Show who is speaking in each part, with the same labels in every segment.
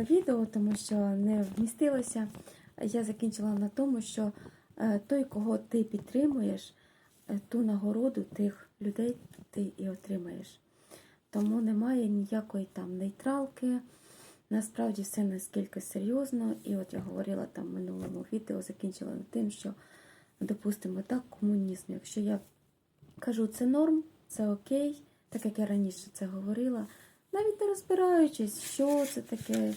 Speaker 1: закінчила відео, тому що не вмістилося. Я закінчила на тому, що е, той, кого ти підтримуєш, е, ту нагороду тих людей ти і отримаєш. Тому немає ніякої там нейтралки. Насправді все наскільки серйозно. І от я говорила там в минулому відео, закінчила на тим, що, допустимо, так, комунізм. Якщо я кажу, це норм, це окей, так як я раніше це говорила, навіть не розбираючись, що це таке,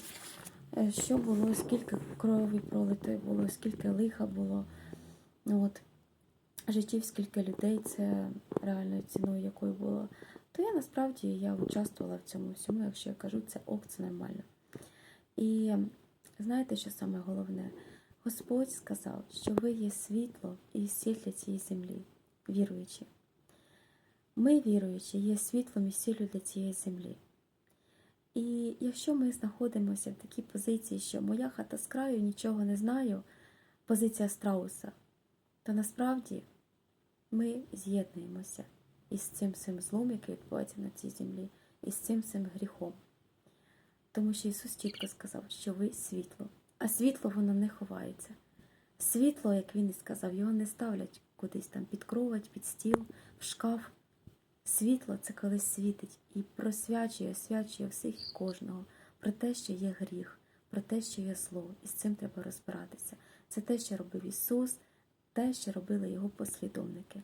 Speaker 1: е, що було, скільки крові пролитої було, скільки лиха було. Ну, От, життів, скільки людей, це реальною ціною, якою було. То я насправді я участвувала в цьому всьому, якщо я кажу, це ок, це нормально. І знаєте, що саме головне? Господь сказав, що ви є світло і сіль для цієї землі, віруючі. Ми, віруючі, є світлом і сіллю для цієї землі. І якщо ми знаходимося в такій позиції, що моя хата з краю нічого не знаю, позиція страуса, то насправді ми з'єднуємося із цим всім злом, який відбувається на цій землі, і з цим всім гріхом. Тому що Ісус чітко сказав, що ви світло, а світло воно не ховається. Світло, як він і сказав, його не ставлять кудись там під кровать, під стіл, в шкаф. Світло це коли світить і просвячує, освячує всіх і кожного про те, що є гріх, про те, що є зло, і з цим треба розбиратися. Це те, що робив Ісус, те, що робили Його послідовники.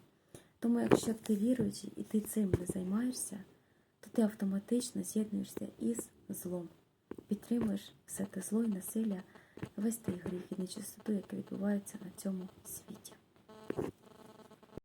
Speaker 1: Тому, якщо ти віруючий і ти цим не займаєшся, то ти автоматично з'єднуєшся із злом, підтримуєш все те зло і насилля, весь той гріх і нечистоту, яке відбувається на цьому світі.